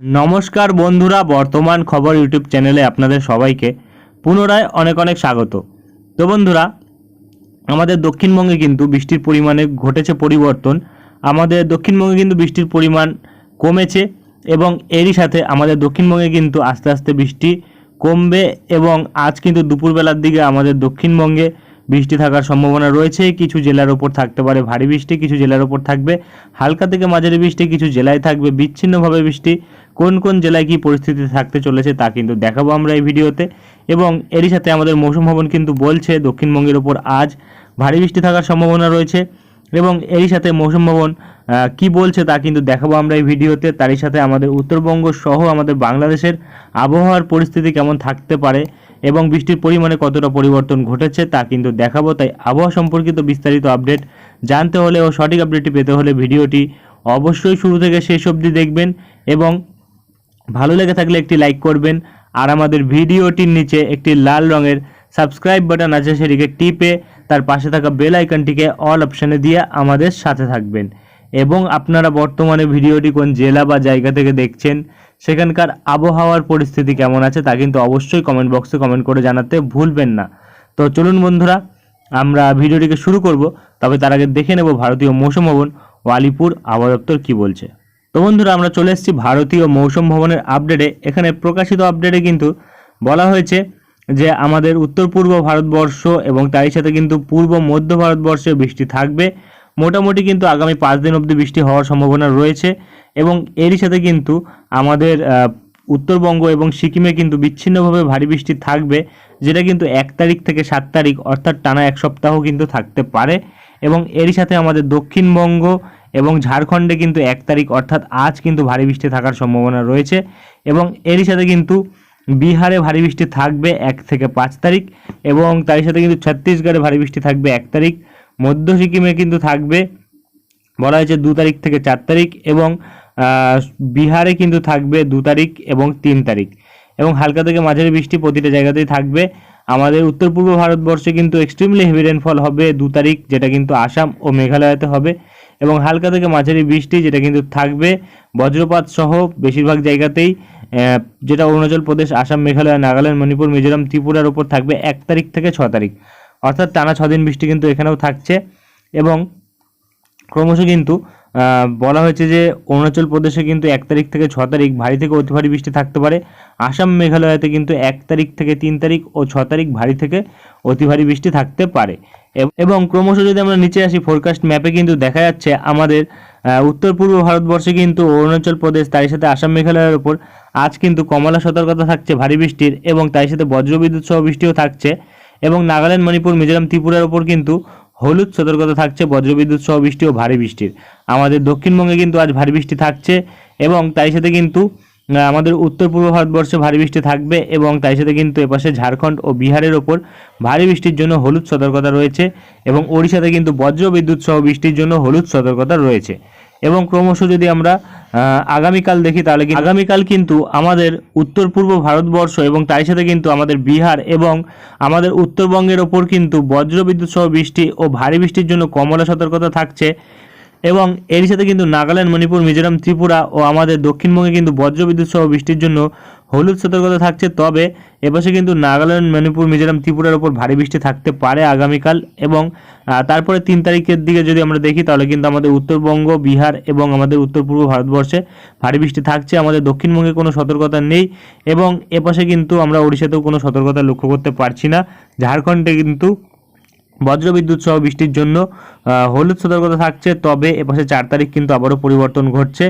নমস্কার বন্ধুরা, বর্তমান খবর ইউটিউব চ্যানেলে আপনাদের সবাইকে পুনরায় অনেক অনেক স্বাগত। তো বন্ধুরা, আমাদের দক্ষিণবঙ্গে কিন্তু বৃষ্টির পরিমাণে ঘটেছে পরিবর্তন। আমাদের দক্ষিণবঙ্গে কিন্তু বৃষ্টির পরিমাণ কমেছে এবং এরই সাথে আমাদের দক্ষিণবঙ্গে কিন্তু আস্তে আস্তে বৃষ্টি কমবে এবং আজ কিন্তু দুপুরবেলার দিকে আমাদের দক্ষিণবঙ্গে বৃষ্টি থাকার সম্ভাবনা রয়েছে। কিছু জেলার ওপর থাকতে পারে ভারী বৃষ্টি, কিছু জেলার ওপর থাকবে হালকা থেকে মাঝারি বৃষ্টি, কিছু জেলায় থাকবে বিচ্ছিন্নভাবে বৃষ্টি। কোন কোন জেলায় কী পরিস্থিতি থাকতে চলেছে তা কিন্তু দেখাবো আমরা এই ভিডিওতে। এবং এরই সাথে আমাদের মৌসুম ভবন কিন্তু বলছে দক্ষিণবঙ্গের ওপর আজ ভারী বৃষ্টি থাকার সম্ভাবনা রয়েছে। এবং এরই সাথে মৌসুম ভবন কি বলছে তা কিন্তু দেখাবো আমরা এই ভিডিওতে। তারই সাথে আমাদের উত্তরবঙ্গ সহ আমাদের বাংলাদেশের আবহাওয়ার পরিস্থিতি কেমন থাকতে পারে এবং বৃষ্টির পরিমাণে কতটা পরিবর্তন ঘটেছে তা কিন্তু দেখাবো, তাই আবহাওয়া সম্পর্কিত বিস্তারিত আপডেট জানতে হলে ও সঠিক আপডেটটি পেতে হলে ভিডিওটি অবশ্যই শুরু থেকে শেষ অবধি দেখবেন এবং ভালো লেগে থাকলে একটি লাইক করবেন আর আমাদের ভিডিওটির নিচে একটি লাল রঙের সাবস্ক্রাইব বাটন আছে সেটিকে টিপে তার পাশে থাকা বেল আইকনটিকে অল অপশানে দিয়ে আমাদের সাথে থাকবেন। এবং আপনারা বর্তমানে ভিডিওটি কোন জেলা বা জায়গা থেকে দেখছেন সেখানকার আবহাওয়ার পরিস্থিতি কেমন আছে তা কিন্তু অবশ্যই কমেন্ট বক্সে কমেন্ট করে জানাতে ভুলবেন না। তো চলুন বন্ধুরা, আমরা ভিডিওটিকে শুরু করব, তবে তার আগে দেখে নেব ভারতীয় মৌসুম ভবন ও আলিপুর আবহাওয়া দপ্তর কী বলছে। তো বন্ধুরা, আমরা চলে এসেছি ভারতীয় মৌসুম ভবনের আপডেটে এখানে প্রকাশিত আপডেটে কিন্তু বলা হয়েছে যে আমাদের উত্তর পূর্ব ভারতবর্ষ এবং তারই সাথে কিন্তু পূর্ব মধ্য ভারতবর্ষে বৃষ্টি থাকবে। মোটামুটি কিন্তু আগামী পাঁচ দিন অবধি বৃষ্টি হওয়ার সম্ভাবনা রয়েছে। এবং এরই সাথে কিন্তু আমাদের উত্তরবঙ্গ এবং সিকিমে কিন্তু বিচ্ছিন্নভাবে ভারী বৃষ্টি থাকবে, যেটা কিন্তু এক তারিখ থেকে সাত তারিখ, অর্থাৎ টানা এক সপ্তাহ কিন্তু থাকতে পারে। এবং এরই সাথে আমাদের দক্ষিণবঙ্গ এবং ঝাড়খণ্ডে কিন্তু এক তারিখ, অর্থাৎ আজ কিন্তু ভারী বৃষ্টি থাকার সম্ভাবনা রয়েছে। এবং এরই সাথে কিন্তু বিহারে ভারী বৃষ্টি থাকবে এক থেকে পাঁচ তারিখ এবং তার সাথে কিন্তু ছত্তিশগড়ে ভারী বৃষ্টি থাকবে এক তারিখ। মধ্য সিকিমে কিন্তু থাকবে, বলা হয়েছে দু তারিখ থেকে চার তারিখ এবং বিহারে কিন্তু থাকবে দু তারিখ এবং তিন তারিখ। এবং হালকা থেকে মাঝারি বৃষ্টি প্রতিটা জায়গাতেই থাকবে। আমাদের উত্তর পূর্ব ভারতবর্ষে কিন্তু এক্সট্রিমলি হেভি রেনফল হবে দু তারিখ, যেটা কিন্তু আসাম ও মেঘালয়তে হবে। এবং হালকা থেকে মাঝারি বৃষ্টি, যেটা কিন্তু থাকবে বজ্রপাত সহ বেশিরভাগ জায়গাতেই যেটা অরুণাচল প্রদেশ, আসাম, মেঘালয়, নাগাল্যান্ড, মণিপুর, মিজোরাম, ত্রিপুরার উপর থাকবে এক তারিখ থেকে ছ তারিখ। অর্থাৎ টানা ছ দিন বৃষ্টি কিন্তু এখানেও থাকছে। এবং ক্রমশ কিন্তু বলা হয়েছে যে অরুণাচল প্রদেশে কিন্তু এক তারিখ থেকে ছ তারিখ ভারী থেকে অতি ভারী বৃষ্টি থাকতে পারে। আসাম মেঘালয়তে কিন্তু এক তারিখ থেকে তিন তারিখ ও ছ তারিখ ভারী থেকে অতি ভারী বৃষ্টি থাকতে পারে। এব- ক্রমশ যদি আমরা নিচে আসি ফোরকাস্ট ম্যাপে কিন্তু দেখা যাচ্ছে আমাদের উত্তর পূর্ব ভারতবর্ষে কিন্তু অরুণাচল প্রদেশ তার সাথে আসাম মেঘালয়ের ওপর আজ কিন্তু কমলা সতর্কতা থাকছে ভারী বৃষ্টির এবং তার সাথে বজ্রবিদ্যুৎ সহ বৃষ্টিও থাকছে। এবং নাগাল্যান্ড, মণিপুর, মিজোরাম, ত্রিপুরার ওপর কিন্তু হলুদ সতর্কতা থাকছে, বজ্রবিদ্যুৎ সহ বৃষ্টি ও ভারী বৃষ্টির। আমাদের দক্ষিণবঙ্গে কিন্তু আজ ভারী বৃষ্টি থাকছে এবং তাই সাথে কিন্তু আমাদের উত্তর পূর্ব ভারতবর্ষে ভারী বৃষ্টি থাকবে এবং তাই সাথে কিন্তু এপাশে ঝাড়খণ্ড ও বিহারের ওপর ভারী বৃষ্টির জন্য হলুদ সতর্কতা রয়েছে এবং ওড়িশাতে কিন্তু বজ্রবিদ্যুৎ সহ বৃষ্টির জন্য হলুদ সতর্কতা রয়েছে। এবং ক্রমশ যদি আমরা আগামীকাল দেখি তাহলে আগামীকাল কিন্তু আমাদের উত্তর পূর্ব ভারতবর্ষ এবং তাই সাথে কিন্তু আমাদের বিহার এবং আমাদের উত্তরবঙ্গের ওপর কিন্তু বজ্রবিদ্যুৎ সহ বৃষ্টি ও ভারী বৃষ্টির জন্য কমলা সতর্কতা থাকছে। এবং এর সাথে কিন্তু নাগাল্যান্ড, মণিপুর, মিজোরাম, ত্রিপুরা ও আমাদের দক্ষিণবঙ্গে কিন্তু বজ্রবিদ্যুৎ সহ বৃষ্টির জন্য হলুদ সতর্কতা থাকছে, তবে এপাশে কিন্তু নাগাল্যান্ড, মণিপুর, মিজোরাম, ত্রিপুরার ওপর ভারী বৃষ্টি থাকতে পারে আগামীকাল এবং তারপরে তিন তারিখের দিকে যদি আমরা দেখি তাহলে কিন্তু আমাদের উত্তরবঙ্গ, বিহার এবং আমাদের উত্তর পূর্ব ভারতবর্ষে ভারী বৃষ্টি থাকছে, আমাদের দক্ষিণবঙ্গে কোনো সতর্কতা নেই এবং এপাশে কিন্তু আমরা ওড়িশাতেও কোনো সতর্কতা লক্ষ্য করতে পারছি না। ঝাড়খণ্ডে কিন্তু বজ্রবিদ্যুৎ সহ বৃষ্টির জন্য হলুদ সতর্কতা থাকছে, তবে এপাশে চার তারিখ কিন্তু আবারও পরিবর্তন ঘটছে।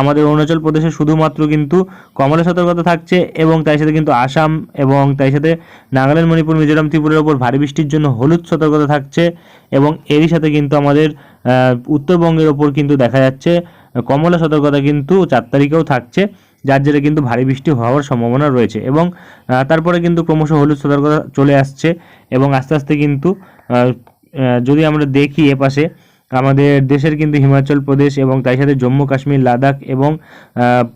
আমাদের অরুণাচল প্রদেশে শুধুমাত্র কিন্তু কমলা সতর্কতা থাকছে এবং তার সাথে কিন্তু আসাম এবং তার সাথে নাগাল্যান্ড, মণিপুর, মিজোরাম, ত্রিপুরার ওপর ভারী বৃষ্টির জন্য হলুদ সতর্কতা থাকছে এবং এরই সাথে কিন্তু আমাদের উত্তরবঙ্গের ওপর কিন্তু দেখা যাচ্ছে, কমলা সতর্কতা কিন্তু চার তারিখেও থাকছে, যার জেরে কিন্তু ভারী বৃষ্টি হওয়ার সম্ভাবনা রয়েছে এবং তারপরে কিন্তু ক্রমশ হলুদ সতর্কতা চলে আসছে এবং আস্তে আস্তে কিন্তু যদি আমরা দেখি এপাশে আমাদের দেশের কিন্তু হিমাচল প্রদেশ এবং তার সাথে জম্মু কাশ্মীর, লাদাখ এবং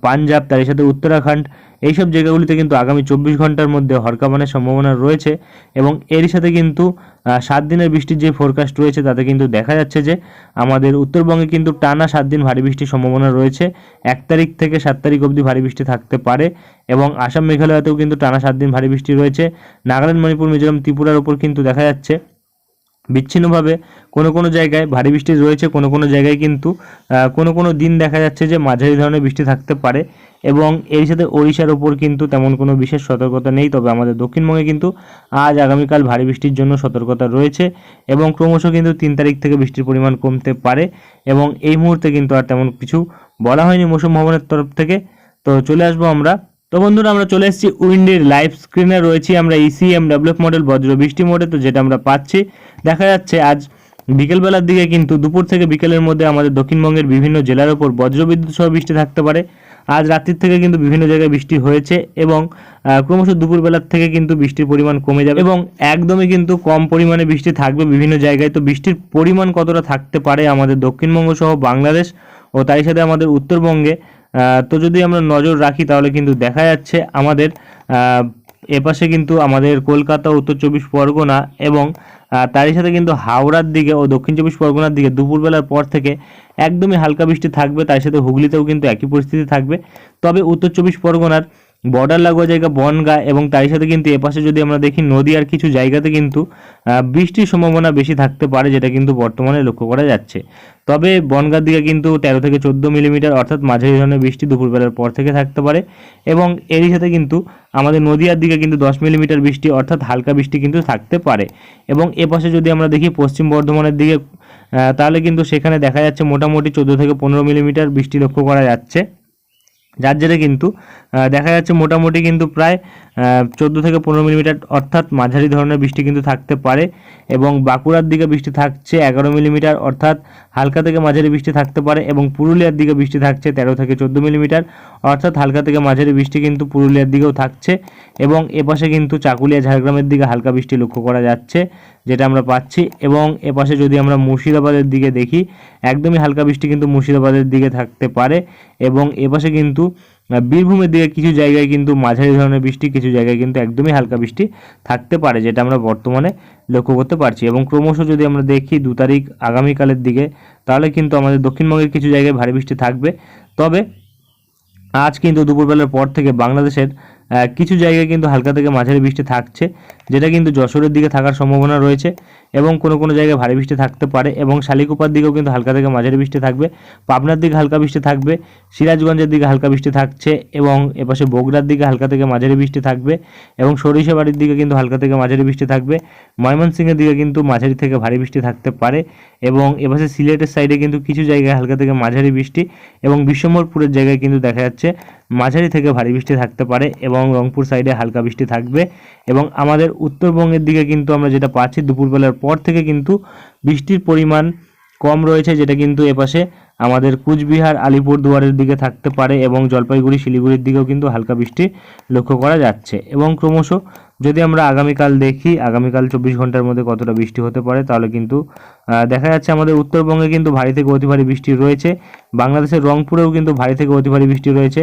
পাঞ্জাব, তার সাথে উত্তরাখণ্ড, এইসব জায়গাগুলিতে কিন্তু আগামী চব্বিশ ঘণ্টার মধ্যে হরকাবানের সম্ভাবনা রয়েছে এবং এরই সাথে কিন্তু সাত দিনের বৃষ্টির যে ফোরকাস্ট রয়েছে তাতে কিন্তু দেখা যাচ্ছে যে, আমাদের উত্তরবঙ্গে কিন্তু টানা সাত দিন ভারী বৃষ্টির সম্ভাবনা রয়েছে। এক তারিখ থেকে সাত তারিখ অবধি ভারী বৃষ্টি থাকতে পারে এবং আসাম মেঘালয়তেও কিন্তু টানা সাত দিন ভারী বৃষ্টি রয়েছে। নাগাল্যান্ড, মণিপুর, মিজোরাম, ত্রিপুরার ওপর কিন্তু দেখা যাচ্ছে। বিচ্ছিন্নভাবে কোনো কোনো জায়গায় ভারী বৃষ্টি রয়েছে, কোনো কোনো জায়গায় কিন্তু কোনো কোনো দিন দেখা যাচ্ছে যে মাঝারি ধরনের বৃষ্টি থাকতে পারে এবং এর সাথে ওড়িশার ওপর কিন্তু তেমন কোনো বিশেষ সতর্কতা নেই। তবে আমাদের দক্ষিণবঙ্গে কিন্তু আজ আগামীকাল ভারী বৃষ্টির জন্য সতর্কতা রয়েছে এবং ক্রমশ কিন্তু তিন তারিখ থেকে বৃষ্টির পরিমাণ কমতে পারে এবং এই মুহূর্তে কিন্তু আর তেমন কিছু বলা হয়নি মৌসুম ভবনের তরফ থেকে। তো চলে আসব আমরা তো বন্ধুরা, আমরা চলে এসেছি উইন্ডির লাইভ স্ক্রিনে। রয়েছি আমরা E ইসিএম ডেভেলপ মডেল বজ্র বৃষ্টি মোডে, তো যেটা আমরা পাচ্ছি। দেখা যাচ্ছে আজ বিকেলবেলার দিকে কিন্তু দুপুর থেকে বিকেলের মধ্যে আমাদের দক্ষিণবঙ্গের বিভিন্ন জেলার ওপর বজ্রবিদ্যুৎ সহ বৃষ্টি থাকতে পারে। আজ রাত্রির থেকে কিন্তু বিভিন্ন জায়গায় বৃষ্টি হয়েছে এবং ক্রমশ দুপুরবেলার থেকে কিন্তু বৃষ্টির পরিমাণ কমে যাবে এবং একদমই কিন্তু কম পরিমাণে বৃষ্টি থাকবে বিভিন্ন জায়গায়। তো বৃষ্টির পরিমাণ কতটা থাকতে পারে আমাদের দক্ষিণবঙ্গ সহ বাংলাদেশ ও তারই সাথে আমাদের উত্তরবঙ্গে তো যদি আমরা নজর রাখি, তাহলে কিন্তু দেখা যাচ্ছে আমাদের এপাশে কিন্তু আমাদের কলকাতা, উত্তর চব্বিশ পরগনা এবং তারই সাথে কিন্তু হাওড়ার দিকে ও দক্ষিণ চব্বিশ পরগনার দিকে দুপুরবেলার পর থেকে একদমই হালকা বৃষ্টি থাকবে। তার সাথে হুগলিতেও কিন্তু একই পরিস্থিতি থাকবে। তবে উত্তর চব্বিশ পরগনার বর্ডার লাগোয়া জায়গা, বনগা এবং তারই সাথে কিন্তু এপাশে যদি আমরা দেখি নদীয়ার কিছু জায়গাতে কিন্তু বৃষ্টির সম্ভাবনা বেশি থাকতে পারে, যেটা কিন্তু বর্তমানে লক্ষ্য করা যাচ্ছে। তবে বনগার দিকে কিন্তু তেরো থেকে চোদ্দ মিলিমিটার, অর্থাৎ মাঝারি ধরনের বৃষ্টি দুপুরবেলার পর থেকে থাকতে পারে এবং এরই সাথে কিন্তু আমাদের নদীয়ার দিকে কিন্তু দশ মিলিমিটার বৃষ্টি, অর্থাৎ হালকা বৃষ্টি কিন্তু থাকতে পারে। এবং এপাশে যদি আমরা দেখি পশ্চিম বর্ধমানের দিকে তাহলে কিন্তু সেখানে দেখা যাচ্ছে মোটামুটি চোদ্দ থেকে পনেরো মিলিমিটার বৃষ্টি লক্ষ্য করা যাচ্ছে। যার জেরে কিন্তু দেখা যাচ্ছে মোটামুটি কিন্তু প্রায় চোদ্দ থেকে পনেরো মিলিমিটার অর্থাৎ মাঝারি ধরনের বৃষ্টি কিন্তু থাকতে পারে এবং বাঁকুড়ার দিকে বৃষ্টি থাকছে এগারো মিলিমিটার অর্থাৎ হালকা থেকে মাঝারি বৃষ্টি থাকতে পারে এবং পুরুলিয়ার দিকে বৃষ্টি থাকছে তেরো থেকে চোদ্দ মিলিমিটার অর্থাৎ হালকা থেকে মাঝারি বৃষ্টি কিন্তু পুরুলিয়ার দিকেও থাকছে এবং এপাশে কিন্তু চাকুলিয়া, ঝাড়গ্রামের দিকে হালকা বৃষ্টি লক্ষ্য করা যাচ্ছে, যেটা আমরা পাচ্ছি এবং এপাশে যদি আমরা মুর্শিদাবাদের দিকে দেখি, একদমই হালকা বৃষ্টি কিন্তু মুর্শিদাবাদের দিকে থাকতে পারে এবং এপাশে কিন্তু বীরভূমের দিকে কিছু জায়গায় কিন্তু মাঝারি ধরনের বৃষ্টি, কিছু জায়গায় কিন্তু একদমই হালকা বৃষ্টি থাকতে পারে, যেটা আমরা বর্তমানে লক্ষ্য করতে পারছি। এবং ক্রমশ যদি আমরা দেখি দু তারিখ আগামীকালের দিকে, তাহলে কিন্তু আমাদের দক্ষিণবঙ্গের কিছু জায়গায় ভারী বৃষ্টি থাকবে। তবে আজ কিন্তু দুপুরবেলার পর থেকে বাংলাদেশের কিছু জায়গায় কিন্তু হালকা থেকে মাঝারি বৃষ্টি থাকছে, যেটা কিন্তু যশোরের দিকে থাকার সম্ভাবনা রয়েছে এবং কোনো কোনো জায়গায় ভারী বৃষ্টি থাকতে পারে এবং শালিকুপার দিকেও কিন্তু হালকা থেকে মাঝারি বৃষ্টি থাকবে, পাবনার দিকে হালকা বৃষ্টি থাকবে, সিরাজগঞ্জের দিকে হালকা বৃষ্টি থাকছে এবং এপাশে বগুড়ার দিকে হালকা থেকে মাঝারি বৃষ্টি থাকবে এবং সরিষাবাড়ির দিকে কিন্তু হালকা থেকে মাঝারি বৃষ্টি থাকবে, ময়মনসিংহের দিকে কিন্তু মাঝারি থেকে ভারী বৃষ্টি থাকতে পারে এবং এপাশে সিলেটের সাইডে কিন্তু কিছু জায়গায় হালকা থেকে মাঝারি বৃষ্টি এবং বিশ্বম্বরপুরের জায়গায় কিন্তু দেখা যাচ্ছে মাঝারি থেকে ভারী বৃষ্টি থাকতে পারে এবং রংপুর সাইডে হালকা বৃষ্টি থাকবে এবং আমাদের উত্তরবঙ্গের দিকে কিন্তু আমরা যেটা পাচ্ছি, দুপুরবেলার পর থেকে কিন্তু বৃষ্টির পরিমাণ কম রয়েছে, যেটা কিন্তু এপাশে আমাদের কুচবিহার, আলিপুরদুয়ারের দিকে থাকতে পারে এবং জলপাইগুড়ি, শিলিগুড়ির দিকেও কিন্তু হালকা বৃষ্টি লক্ষ্য করা যাচ্ছে এবং ক্রমশ যদি আমরা আগামীকাল দেখি, আগামীকাল চব্বিশ ঘণ্টার মধ্যে কতটা বৃষ্টি হতে পারে, তাহলে কিন্তু দেখা যাচ্ছে আমাদের উত্তরবঙ্গে কিন্তু ভারী থেকে অতি ভারী বৃষ্টি রয়েছে। বাংলাদেশের রংপুরেও কিন্তু ভারী থেকে অতি ভারী বৃষ্টি রয়েছে।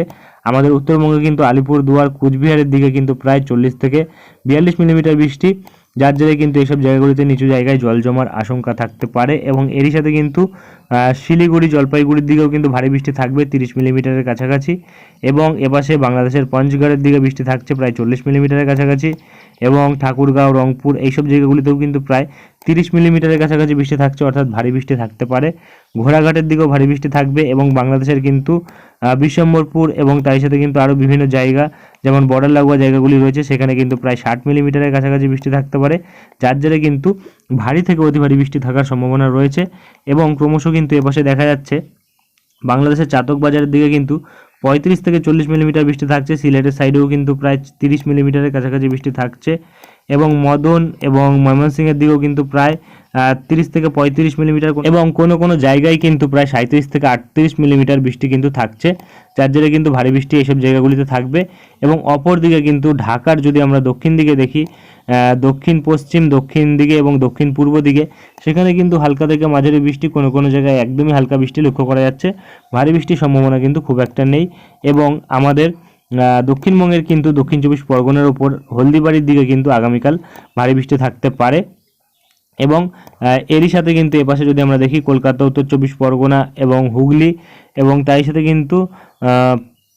আমাদের উত্তরবঙ্গে কিন্তু আলিপুর, দুয়ার, কুচবিহারের দিকে কিন্তু প্রায় চল্লিশ থেকে বিয়াল্লিশ মিলিমিটার বৃষ্টি। যার জেরে কিন্তু এইসব জায়গাগুলিতে নিচু জায়গায় জল জমার আশঙ্কা থাকতে পারে এবং এরই সাথে কিন্তু শিলিগুড়ি, জলপাইগুড়ির দিকেও কিন্তু ভারী বৃষ্টি থাকবে, তিরিশ মিলিমিটারের কাছাকাছি। এবং এপাশে বাংলাদেশের পঞ্চগড়ের দিকে বৃষ্টি থাকছে প্রায় চল্লিশ মিলিমিটারের কাছাকাছি। এবং ঠাকুরগাঁও, রংপুর এইসব জায়গাগুলিতেও কিন্তু প্রায় তিরিশ মিলিমিটারের কাছাকাছি বৃষ্টি থাকছে, অর্থাৎ ভারী বৃষ্টি থাকতে পারে। ঘোড়াঘাটের দিকেও ভারী বৃষ্টি থাকবে এবং বাংলাদেশের কিন্তু বিশ্বম্বরপুর এবং তার সাথে কিন্তু আরও বিভিন্ন জায়গা, যেমন বর্ডার লাগোয়া জায়গাগুলি রয়েছে, সেখানে কিন্তু প্রায় ষাট মিলিমিটারের কাছাকাছি বৃষ্টি থাকতে পারে। যার জেরে কিন্তু ভারী থেকে অতি ভারী বৃষ্টি থাকার সম্ভাবনা রয়েছে। এবং ক্রমশ কিন্তু এপাশে দেখা যাচ্ছে, বাংলাদেশের চাতক বাজারের দিকে কিন্তু পঁয়ত্রিশ থেকে চল্লিশ মিলিমিটার বৃষ্টি থাকছে, সিলেটের সাইডেও কিন্তু প্রায় তিরিশ মিলিমিটারের কাছাকাছি বৃষ্টি থাকছে। এবং মদন এবং ময়মনসিংহের দিকেও কিন্তু প্রায় তিরিশ থেকে পঁয়ত্রিশ মিলিমিটার এবং কোনো কোনো জায়গায় কিন্তু প্রায় সাঁত্রিশ থেকে আটত্রিশ মিলিমিটার বৃষ্টি কিন্তু থাকছে। যার জেরে কিন্তু ভারী বৃষ্টি এইসব জায়গাগুলিতে থাকবে। এবং অপর দিকে কিন্তু ঢাকার যদি আমরা দক্ষিণ দিকে দেখি দক্ষিণ পশ্চিম, দক্ষিণ দিকে এবং দক্ষিণ পূর্ব দিকে, সেখানে কিন্তু হালকা থেকে মাঝারি বৃষ্টি কোনো কোনো জায়গায় একদমই হালকা বৃষ্টি লক্ষ্য করা যাচ্ছে। ভারী বৃষ্টির সম্ভাবনা কিন্তু খুব একটা নেই। এবং আমাদের দক্ষিণবঙ্গের কিন্তু দক্ষিণ চব্বিশ পরগনার ওপর হলদিবাড়ির দিকে কিন্তু আগামীকাল ভারী বৃষ্টি থাকতে পারে। এবং এরই সাথে কিন্তু এপাশে যদি আমরা দেখি, কলকাতা, উত্তর চব্বিশ পরগনা এবং হুগলি এবং তাই সাথে কিন্তু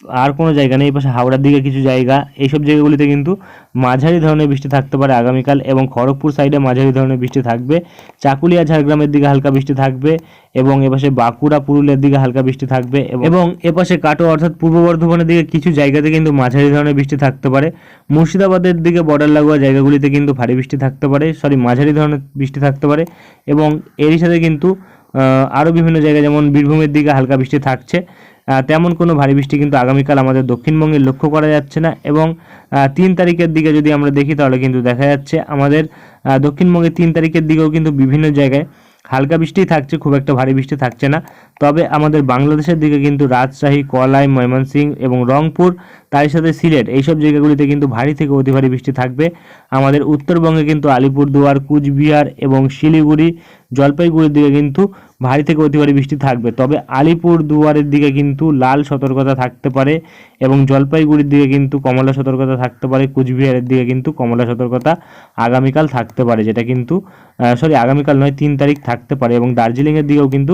আর কোনো জায়গা নেই পাশে হাওড়ার দিকে কিছু জায়গা। এইসব জায়গাগুলিতে কিন্তু মাঝারি ধরনের বৃষ্টি থাকতে পারে আগামীকাল এবং খড়গপুর সাইডে মাঝারি ধরনের বৃষ্টি থাকবে। চাকুলিয়া, ঝাড়গ্রামের দিকে হালকা বৃষ্টি থাকবে এবং এপাশে বাঁকুড়া, পুরুলিয়ার দিকে হালকা বৃষ্টি থাকবে এবং- এপাশে কাটো অর্থাৎ পূর্ব বর্ধমানের দিকে কিছু জায়গাতে কিন্তু মাঝারি ধরনের বৃষ্টি থাকতে পারে। মুর্শিদাবাদের দিকে বর্ডার লাগোয়া জায়গাগুলিতে কিন্তু ভারী বৃষ্টি থাকতে পারে সরি মাঝারি ধরনের বৃষ্টি থাকতে পারে এবং এরই সাথে কিন্তু আরও বিভিন্ন জায়গায় যেমন বীরভূমের দিকে হালকা বৃষ্টি থাকছে। তেমন কোনো ভারী বৃষ্টি কিন্তু আগামীকাল আমাদের দক্ষিণবঙ্গে লক্ষ্য করা যাচ্ছে না এবং তিন তারিখের দিকে যদি আমরা দেখি তাহলে কিন্তু দেখা যাচ্ছে আমাদের দক্ষিণবঙ্গে তিন তারিখের দিকেও কিন্তু বিভিন্ন জায়গায় হালকা বৃষ্টিই থাকছে, খুব একটা ভারী বৃষ্টি থাকছে না। তবে আমাদের বাংলাদেশের দিকে কিন্তু রাজশাহী, কলাই, ময়মনসিংহ এবং রংপুর, তার সাথে সিলেট, এইসব জায়গাগুলিতে কিন্তু ভারী থেকে অতি ভারী বৃষ্টি থাকবে। আমাদের উত্তরবঙ্গে কিন্তু আলিপুরদুয়ার, কুচবিহার এবং শিলিগুড়ি জলপাইগুড়ির দিকে কিন্তু ভারী থেকে অতি ভারী বৃষ্টি থাকবে। তবে আলিপুর দুয়ারের দিকে কিন্তু লাল সতর্কতা থাকতে পারে এবং জলপাইগুড়ির দিকে কিন্তু কমলা সতর্কতা থাকতে পারে। কুচবিহারের দিকে কিন্তু কমলা সতর্কতা আগামীকাল থাকতে পারে, যেটা কিন্তু সরি আগামীকাল নয়, তিন তারিখ থাকতে পারে এবং দার্জিলিংয়ের দিকেও কিন্তু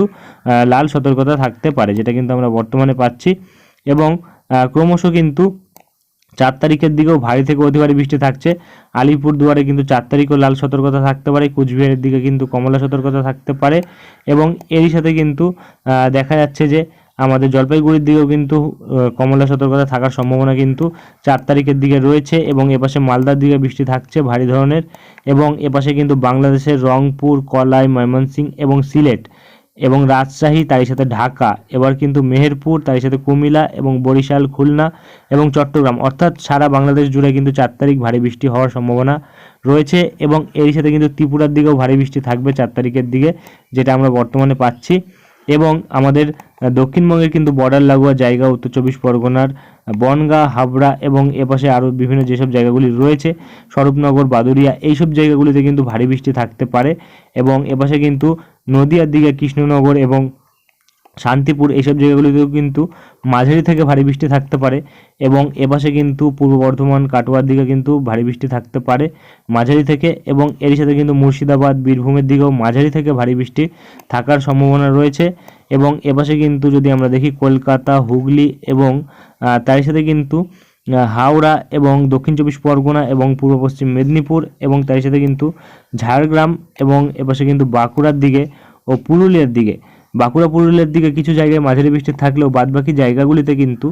লাল সতর্কতা থাকতে পারে, যেটা কিন্তু আমরা বর্তমানে পাচ্ছি। এবং ক্রমশ কিন্তু চার তারিখের দিকেও ভারী থেকে অতি বৃষ্টি থাকছে। আলিপুর দুয়ারে কিন্তু চার তারিখও লাল সতর্কতা থাকতে পারে, কুচবিহারের দিকে কিন্তু কমলা সতর্কতা থাকতে পারে। এবং এরই সাথে কিন্তু দেখা যাচ্ছে যে আমাদের জলপাইগুড়ির দিকেও কিন্তু কমলা সতর্কতা থাকার সম্ভাবনা কিন্তু চার তারিখের দিকে রয়েছে। এবং এপাশে মালদার দিকে বৃষ্টি থাকছে ভারী ধরনের। এবং এপাশে কিন্তু বাংলাদেশের রংপুর, কলাই, ময়মনসিংহ এবং সিলেট। এবং রাজশাহী তারই সাথে ঢাকা, এবার কিন্তু মেহেরপুর তারই সাথে কুমিলা এবং বরিশাল, খুলনা এবং চট্টগ্রাম। অর্থাৎ সারা বাংলাদেশ জুড়ে কিন্তু চার তারিখ ভারী বৃষ্টি হওয়ার সম্ভাবনা রয়েছে এবং এরই সাথে কিন্তু ত্রিপুরার দিকেও ভারী বৃষ্টি থাকবে চার তারিখের দিকে, যেটা আমরা বর্তমানে পাচ্ছি। এবং আমাদের দক্ষিণবঙ্গের কিন্তু বর্ডার লাগোয়া জায়গা, উত্তর চব্বিশ পরগনার বনগা, হাবড়া এবং এপাশে আরও বিভিন্ন যেসব জায়গাগুলি রয়েছে, স্বরূপনগর বাদুরিয়া এইসব জায়গাগুলিতে কিন্তু ভারী বৃষ্টি থাকতে পারে এবং এপাশে কিন্তু নদীয়ার দিকে কৃষ্ণনগর এবং শান্তিপুর এইসব জায়গাগুলিতেও কিন্তু মাঝারি থেকে ভারী বৃষ্টি থাকতে পারে এবং এপাশে কিন্তু পূর্ব বর্ধমান, কাটোয়ার দিকে কিন্তু ভারী বৃষ্টি থাকতে পারে মাঝারি থেকে এবং এর সাথে কিন্তু মুর্শিদাবাদ, বীরভূমের দিকেও মাঝারি থেকে ভারী বৃষ্টি থাকার সম্ভাবনা রয়েছে এবং এপাশে কিন্তু যদি আমরা দেখি কলকাতা, হুগলি এবং তার সাথে কিন্তু হাওড়া এবং দক্ষিণ চব্বিশ পরগনা এবং পূর্ব পশ্চিম মেদিনীপুর এবং তার সাথে কিন্তু ঝাড়গ্রাম এবং এপাশে কিন্তু বাঁকুড়ার দিকে ও পুরুলিয়ার দিকে বাঁকুড়া পুরুলিয়ার দিকে কিছু জায়গায় মাঝারি বৃষ্টি থাকলেও বাদবাকি জায়গাগুলিতে কিন্তু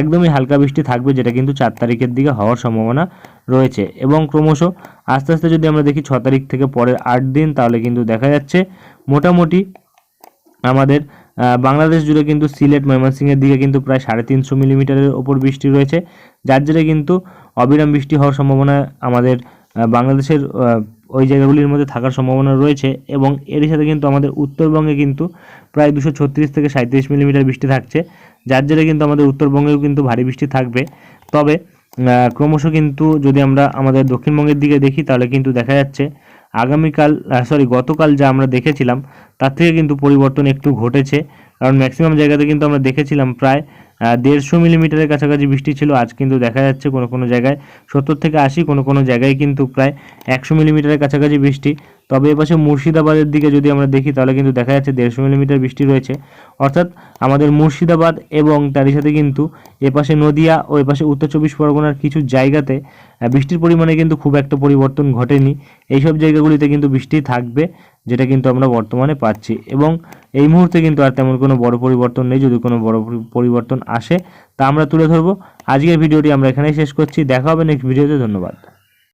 একদমই হালকা বৃষ্টি থাকবে, যেটা কিন্তু চার তারিখের দিকে হওয়ার সম্ভাবনা রয়েছে। এবং ক্রমশ আস্তে আস্তে যদি আমরা দেখি ছ তারিখ থেকে পরের আট দিন, তাহলে কিন্তু দেখা যাচ্ছে মোটামুটি আমাদের বাংলাদেশ জুড়ে কিন্তু সিলেট, ময়মনসিংহের দিকে কিন্তু প্রায় সাড়ে তিনশো মিলিমিটারের ওপর বৃষ্টি রয়েছে। যার জেরে কিন্তু অবিরাম বৃষ্টি হওয়ার সম্ভাবনা আমাদের বাংলাদেশের ওই জায়গাগুলির মধ্যে থাকার সম্ভাবনা রয়েছে এবং এর সাথে কিন্তু আমাদের উত্তরবঙ্গে কিন্তু প্রায় দুশো ছত্রিশ থেকে সাঁত্রিশ মিলিমিটার বৃষ্টি থাকছে। যার জেরে কিন্তু আমাদের উত্তরবঙ্গেও কিন্তু ভারী বৃষ্টি থাকবে। তবে ক্রমশ কিন্তু যদি আমরা আমাদের দক্ষিণবঙ্গের দিকে দেখি, তাহলে কিন্তু দেখা যাচ্ছে আগামীকাল সরি গতকাল যা আমরা দেখেছিলাম, তার থেকে কিন্তু পরিবর্তন একটু ঘটেছে। কারণ ম্যাক্সিমাম জায়গাতে কিন্তু আমরা দেখেছিলাম প্রায় দেড়শো মিলিমিটারের কাছাকাছি বৃষ্টি ছিল, আজ কিন্তু দেখা যাচ্ছে কোনো কোনো জায়গায় সত্তর থেকে আশি, কোনো কোনো জায়গায় কিন্তু প্রায় একশো মিলিমিটারের কাছাকাছি বৃষ্টি। তবে এপাশে মুর্শিদাবাদের দিকে যদি আমরা দেখি, তাহলে কিন্তু দেখা যাচ্ছে দেড়শো মিলিমিটার বৃষ্টি রয়েছে। অর্থাৎ আমাদের মুর্শিদাবাদ এবং তারই সাথে কিন্তু এপাশে নদিয়া ও এপাশে উত্তর চব্বিশ পরগনার কিছু জায়গাতে বৃষ্টির পরিমাণে কিন্তু খুব একটা পরিবর্তন ঘটেনি। এইসব জায়গাগুলিতে কিন্তু বৃষ্টি থাকবে, যেটা কিন্তু আমরা বর্তমানে পাচ্ছি। এবং এই মুহূর্তে কিন্তু আর তেমন কোনো বড় পরিবর্তন নেই। যদি কোনো বড় পরিবর্তন আসে, তা আমরা তুলে ধরবো। আজকের ভিডিওটি আমরা এখানেই শেষ করছি। দেখা হবে নেক্সট ভিডিওতে ধন্যবাদ।